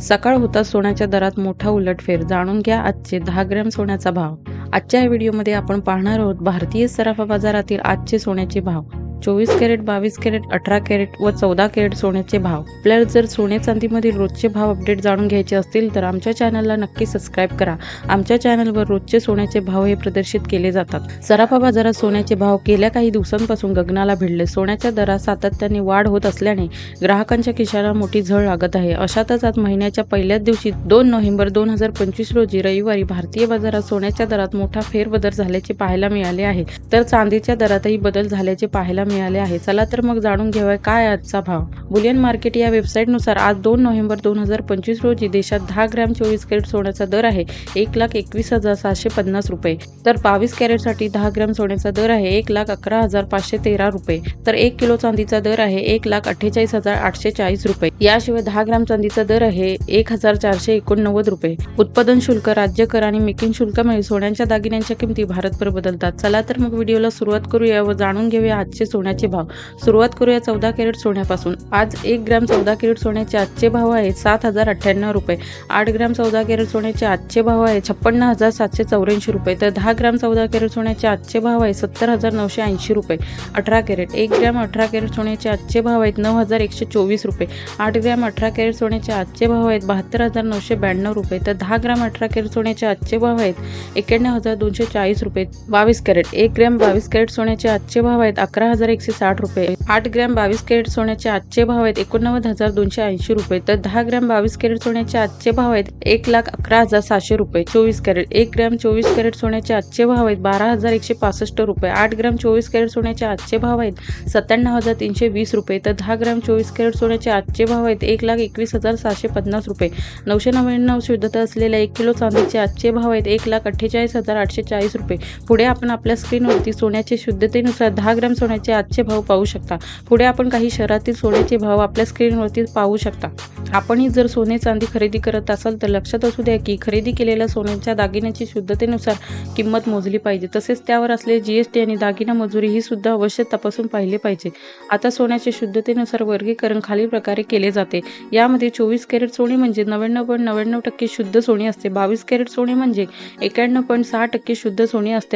सकाळ होता सोन्याच्या दरात मोठा उलटफेर. जाणून घ्या आजचे दहा ग्रॅम सोन्याचा भाव. आजच्या या व्हिडिओमध्ये आपण पाहणार आहोत भारतीय सराफा बाजारातील आजचे सोन्याचे भाव. चोवीस कॅरेट बावीस कॅरेट अठरा कॅरेट व चौदा कॅरेट सोन्याचे भाव. आपल्याला जर सोने चांदीमधील रोजचे भाव अपडेट जाणून घ्यायचे असतील तर आमच्या चॅनलला नक्की सबस्क्राईब करा. आमच्या चॅनलवर रोजचे सोन्याचे भाव हे प्रदर्शित केले जातात. सराफा बाजारात सोन्याचे भाव गेल्या काही दिवसांपासून गगनाला भिडले. सोन्याच्या दरात सातत्याने वाढ होत असल्याने ग्राहकांच्या खिशाला मोठी झळ लागत आहे. अशातच आज महिन्याच्या पहिल्याच दिवशी दोन नोव्हेंबर दोन हजार पंचवीस रोजी रविवारी भारतीय बाजारात सोन्याच्या दरात मोठा फेरबदल झाल्याचे पाहायला मिळाले आहे. तर चांदीच्या दरातही बदल झाल्याचे पाहायला मिळाले आहे. चला तर मग जाणून घेऊया काय आजचा भाव. बुलियन मार्केट या वेबसाईटनुसार आज दोन नोव्हेंबर दोन हजार पंचवीस रोजी देशात दहा ग्रॅम चोवीस कॅरेट सोन्याचा दर आहे. एक लाख एकवीस हजार सातशे पन्नास रुपये. तर बावीस कॅरेटसाठी दहा ग्रॅम सोन्याचा दर आहे एक लाख अकरा हजार पाचशे तेरा रुपये. तर एक किलो चांदीचा दर आहे एक लाख अठ्ठेचाळीस हजार आठशे चाळीस रुपये. याशिवाय दहा ग्रॅम चांदीचा दर आहे एक हजार चारशे एकोणनव्वद रुपये. उत्पादन शुल्क राज्य कर आणि मेकिंग शुल्कामुळे सोन्याच्या दागिन्यांच्या किमती भारतभर बदलतात. चला तर मग व्हिडिओला सुरुवात करूया व जाणून घेऊया आजचे सोन्याचे भाव. सुरुवात करूया चौदा कॅरेट सोन्यापासून. आज एक ग्रॅम चौदा कॅरेट सोन्याचे आजचे भाव आहेत सात हजार अठ्ठ्याण्णव रुपये. आठ ग्रॅम चौदा कॅरेट सोन्याचे आजचे भाव आहे छप्पन्न हजार सातशे चौऱ्याऐंशी रुपये. तर दहा ग्रॅम चौदा कॅरेट सोन्याचे आजचे भाव आहे सत्तर हजार नऊशे ऐंशी रुपये. अठरा कॅरेट. एक ग्रॅम अठरा कॅरेट सोन्याचे आजचे भाव आहेत नऊ हजार एकशे चोवीस रुपये. आठ ग्रॅम अठरा कॅरेट सोन्याचे आजचे भाव आहेत बहात्तर हजार नऊशे ब्याण्णव रुपये. तर दहा ग्रॅम अठरा कॅरेट सोन्याचे आजचे भाव आहेत एक्याण्णव हजार दोनशे चाळीस रुपये. बावीस कॅरेट. एक ग्रॅम बावीस कॅरेट सोन्याचे आजचे भाव आहेत अकरा हजार एकशे साठ रुपये. आठ ग्रॅम बावीस कॅरेट सोन्याचे आजचे भाव आहेत एकोणनव्वद हजार दोनशे ऐंशी रुपये. तर दहा ग्रॅम बावीस कॅरेट सोन्याचे आजचे भाव आहेत एक लाख अकरा हजार सहाशे रुपये. चोवीस कॅरेट एक ग्रॅम चोवीस कॅरेट सोन्याचे आजचे भाव आहेत बारा हजार एकशे पासष्ट रुपये. आठ ग्रॅम चोवीस कॅरेट सोन्याचे आजचे भाव आहेत सत्त्याण्णव हजार तीनशे वीस रुपये. तर दहा ग्रॅम चोवीस कॅरेट सोन्याचे आजचे भाव आहेत एक लाख एकवीस हजार सहाशे पन्नास रुपये. नऊशे नव्याण्णव शुद्धता असलेल्या एक किलो चांदीचे आजचे भाव आहेत एक लाख अठ्ठेचाळीस हजार आठशे चाळीस रुपये. पुढे आपण आपल्या स्क्रीनवरती सोन्याचे शुद्धतेनुसार दहा ग्रॅम सोन्याचे आजचे भाव पाहू शकता. पुढे आपण काही शहरातील सोन्याचे भाव आपल्या स्क्रीनवरती पाहू शकता. आपणही जर सोने चांदी खरेदी करत असाल तर लक्षात असू द्या की खरेदी केलेल्या सोन्याच्या दागिन्याची शुद्धतेनुसार किंमत मोजली पाहिजे. तसेच त्यावर असलेले जी एस टी आणि दागिना मजुरी ही सुद्धा अवश्य तपासून पाहिले पाहिजे. आता सोन्याच्या शुद्धतेनुसार वर्गीकरण खालील प्रकारे केले जाते. यामध्ये चोवीस कॅरेट सोने म्हणजे नव्याण्णव पॉईंट नव्याण्णव टक्के शुद्ध सोने असते. बावीस कॅरेट सोने म्हणजे एक्याण्णव पॉईंट सहा टक्के शुद्ध सोने असते.